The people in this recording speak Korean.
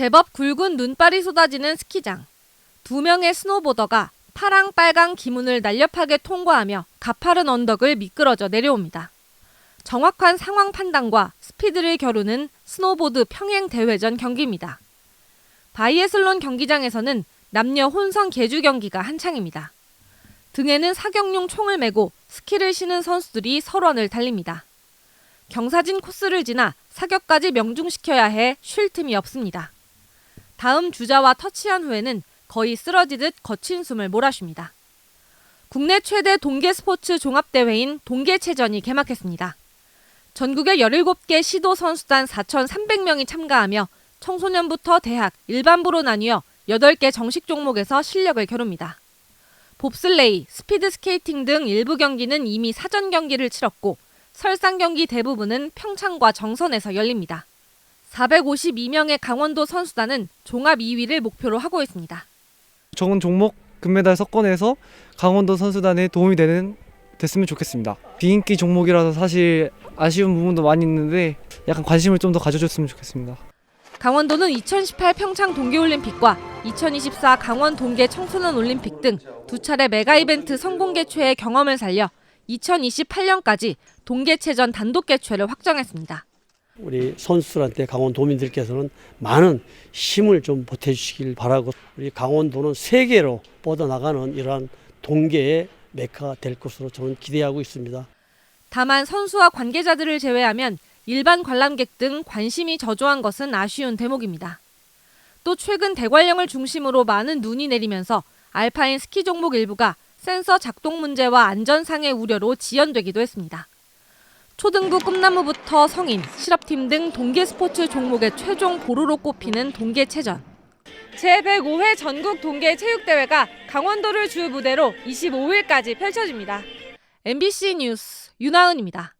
제법 굵은 눈발이 쏟아지는 스키장. 두 명의 스노보더가 파랑 빨강 기문을 날렵하게 통과하며 가파른 언덕을 미끄러져 내려옵니다. 정확한 상황 판단과 스피드를 겨루는 스노보드 평행 대회전 경기입니다. 바이애슬론 경기장에서는 남녀 혼성 계주 경기가 한창입니다. 등에는 사격용 총을 메고 스키를 신은 선수들이 설원을 달립니다. 경사진 코스를 지나 사격까지 명중시켜야 해 쉴 틈이 없습니다. 다음 주자와 터치한 후에는 거의 쓰러지듯 거친 숨을 몰아쉽니다. 국내 최대 동계 스포츠 종합대회인 동계체전이 개막했습니다. 전국의 17개 시도 선수단 4,300명이 참가하며 청소년부터 대학, 일반부로 나뉘어 8개 정식 종목에서 실력을 겨룹니다. 봅슬레이, 스피드 스케이팅 등 일부 경기는 이미 사전 경기를 치렀고 설상 경기 대부분은 평창과 정선에서 열립니다. 452명의 강원도 선수단은 종합 2위를 목표로 하고 있습니다. 좋은 종목 금메달 석권에서 강원도 선수단에 도움이 되는 됐으면 좋겠습니다. 비인기 종목이라서 사실 아쉬운 부분도 많이 있는데 약간 관심을 좀 더 가져줬으면 좋겠습니다. 강원도는 2018 평창 동계올림픽과 2024 강원 동계 청소년 올림픽 등 두 차례 메가 이벤트 성공 개최의 경험을 살려 2028년까지 동계체전 단독 개최를 확정했습니다. 우리 선수들한테 강원 도민들께서는 많은 힘을 좀 보태주시길 바라고 우리 강원도는 세계로 뻗어나가는 이러한 동계의 메카가 될 것으로 저는 기대하고 있습니다. 다만 선수와 관계자들을 제외하면 일반 관람객 등 관심이 저조한 것은 아쉬운 대목입니다. 또 최근 대관령을 중심으로 많은 눈이 내리면서 알파인 스키 종목 일부가 센서 작동 문제와 안전상의 우려로 지연되기도 했습니다. 초등부 꿈나무부터 성인, 실업팀 등 동계 스포츠 종목의 최종 보루로 꼽히는 동계체전. 제105회 전국 동계 체육대회가 강원도를 주 무대로 25일까지 펼쳐집니다. MBC 뉴스 윤하은입니다.